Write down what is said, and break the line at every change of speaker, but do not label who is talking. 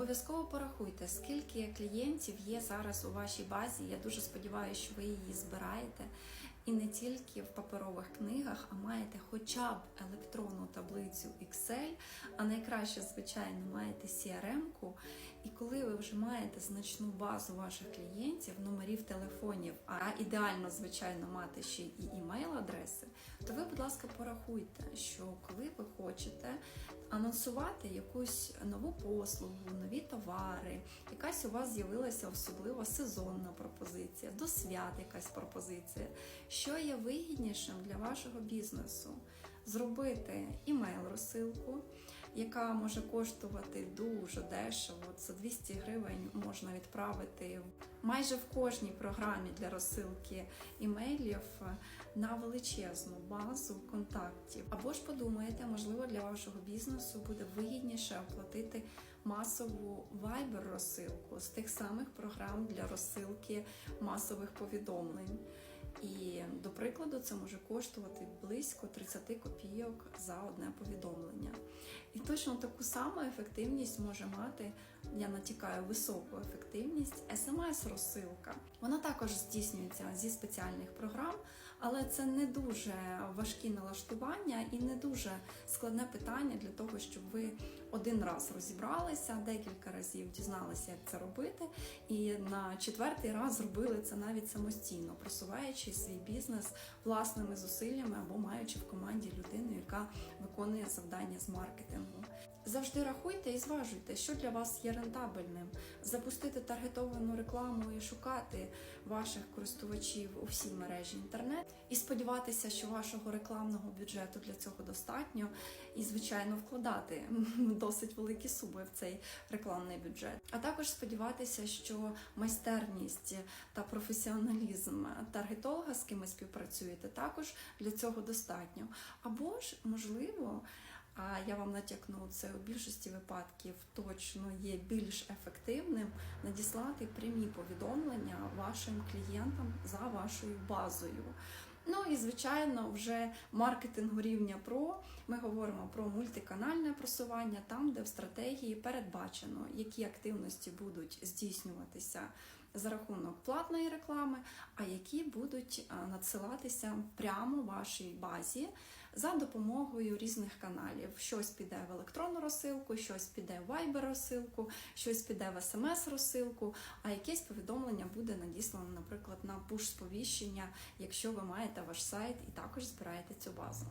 Обов'язково порахуйте, скільки клієнтів є зараз у вашій базі. Я дуже сподіваюся, що ви її збираєте. І не тільки в паперових книгах, а маєте хоча б електронну таблицю Excel, а найкраще, звичайно, маєте CRM-ку. І коли ви вже маєте значну базу ваших клієнтів, номерів телефонів, а ідеально, звичайно, мати ще і імейл-адреси, то ви, будь ласка, порахуйте, що коли ви хочете анонсувати якусь нову послугу, нові товари, якась у вас з'явилася особлива сезонна пропозиція, до свят якась пропозиція, що є вигіднішим для вашого бізнесу? Зробити імейл-розсилку, яка може коштувати дуже дешево. За 200 гривень можна відправити майже в кожній програмі для розсилки імейлів на величезну базу контактів. Або ж подумаєте, можливо, для вашого бізнесу буде вигідніше оплатити масову Viber розсилку з тих самих програм для розсилки масових повідомлень. І до прикладу, це може коштувати близько 30 копійок за одне повідомлення. І точно таку саму ефективність може мати, я натякаю, високу ефективність смс-розсилка. Вона також здійснюється зі спеціальних програм, але це не дуже важкі налаштування і не дуже складне питання для того, щоб ви один раз розібралися, декілька разів дізналися, як це робити, і на четвертий раз зробили це навіть самостійно, просуваючи свій бізнес власними зусиллями або маючи в команді людину, яка виконує завдання з маркетингу. Завжди рахуйте і зважуйте, що для вас є рентабельним. Запустити таргетовану рекламу і шукати ваших користувачів у всій мережі інтернет, і сподіватися, що вашого рекламного бюджету для цього достатньо, і звичайно вкладати досить великі суми в цей рекламний бюджет. А також сподіватися, що майстерність та професіоналізм таргетолога, з ким ви співпрацюєте, також для цього достатньо. Або ж, можливо, а я вам натякну, це у більшості випадків точно є більш ефективним надіслати прямі повідомлення вашим клієнтам за вашою базою. Ну і звичайно, вже маркетингу рівня ПРО. Ми говоримо про мультиканальне просування, там, де в стратегії передбачено, які активності будуть здійснюватися за рахунок платної реклами, а які будуть надсилатися прямо вашій базі за допомогою різних каналів. Щось піде в електронну розсилку, щось піде в Viber розсилку, щось піде в смс розсилку, а якесь повідомлення буде надіслано, наприклад, на пуш сповіщення, якщо ви маєте ваш сайт і також збираєте цю базу.